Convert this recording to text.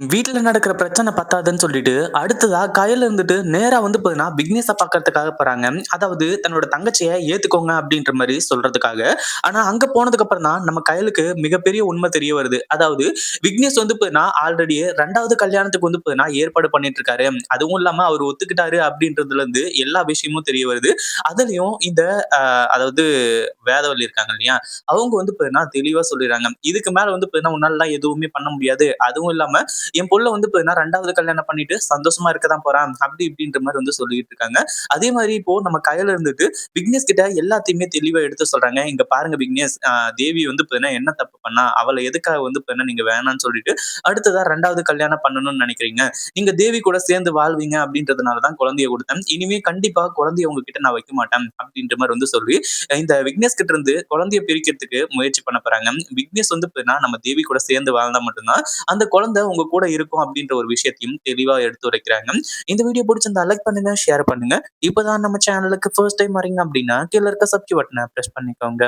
வீட்டில் நடக்கிற பிரச்சனை பத்தாதுன்னு சொல்லிட்டு, அடுத்ததா கையில இருந்துட்டு நேரா வந்து பார்த்தீங்கன்னா, விக்னேஷ பார்க்கறதுக்காக போறாங்க. அதாவது தன்னோட தங்கச்சிய ஏத்துக்கோங்க அப்படின்ற மாதிரி சொல்றதுக்காக. ஆனா அங்க போனதுக்கு அப்புறம் தான் நம்ம கையலுக்கு மிகப்பெரிய உண்மை தெரிய வருது. அதாவது விக்னேஷ் வந்து பார்த்தீங்கன்னா, ஆல்ரெடி ரெண்டாவது கல்யாணத்துக்கு வந்து பார்த்தீங்கன்னா, ஏற்பாடு பண்ணிட்டு இருக்காரு. அதுவும் இல்லாம அவர் ஒத்துக்கிட்டாரு அப்படின்றதுல இருந்து எல்லா விஷயமும் தெரிய வருது. அதுலயும் இந்த அதாவது வேதவள்ளி இருக்காங்க இல்லையா? அவங்க வந்து பார்த்தீங்கன்னா, தெளிவா சொல்லிடுறாங்க இதுக்கு மேல வந்து பார்த்தீங்கன்னா, உன்னாலலாம் எதுவுமே பண்ண முடியாது. அதுவும் இல்லாம என் பொண்ணு வந்து இப்போ என்ன ரெண்டாவது கல்யாணம் பண்ணிட்டு சந்தோஷமா இருக்க தான் போறான். அப்படி இப்படின்ற மாதிரி வந்து சொல்லிட்டு இருக்காங்க. அதே மாதிரி இப்போ நம்ம கையில இருந்துட்டு விக்னேஷ் கிட்ட எல்லாத்தையுமே தெளிவா எடுத்து சொல்றாங்க. இங்க பாருங்க விக்னேஷ் தேவி வந்து இப்போ என்ன தப்பு பண்ணா? அவளை எதுக்காக வந்து பார்த்தீங்கன்னா நீங்க வேணாம்னு சொல்லிட்டு அடுத்ததா ரெண்டாவது கல்யாணம் பண்ணணும்னு நினைக்கிறீங்க? நீங்க தேவி கூட சேர்ந்து வாழ்வீங்க அப்படின்றதுனால தான் குழந்தைய கொடுத்தேன் இனிமே கண்டிப்பா குழந்தைய உங்ககிட்ட நான் வைக்க மாட்டேன். அப்படின்ற மாதிரி வந்து சொல்லி இந்த விக்னேஷ் கிட்ட இருந்து குழந்தைய பிரிக்கிறதுக்கு முயற்சி பண்ண போறாங்க. விக்னேஷ் வந்து பார்த்தீங்கன்னா நம்ம தேவி கூட சேர்ந்து வாழ்ந்தா மட்டும் தான் அந்த குழந்தை உங்க கூட கூட இருக்கும் அப்படின்ற ஒரு விஷயத்தையும் தெளிவா எடுத்துரைக்கிறாங்க. இந்த வீடியோ பிடிச்சிருந்தா லைக் பண்ணுங்க, ஷேர் பண்ணுங்க. இப்பதான் நம்ம சேனலுக்கு ஃபர்ஸ்ட் டைம் வரீங்க அப்படின்னா, கீழ இருக்க சப்ஸ்கிரைப் பட்டனை ப்ரெஸ் பண்ணிக்கோங்க.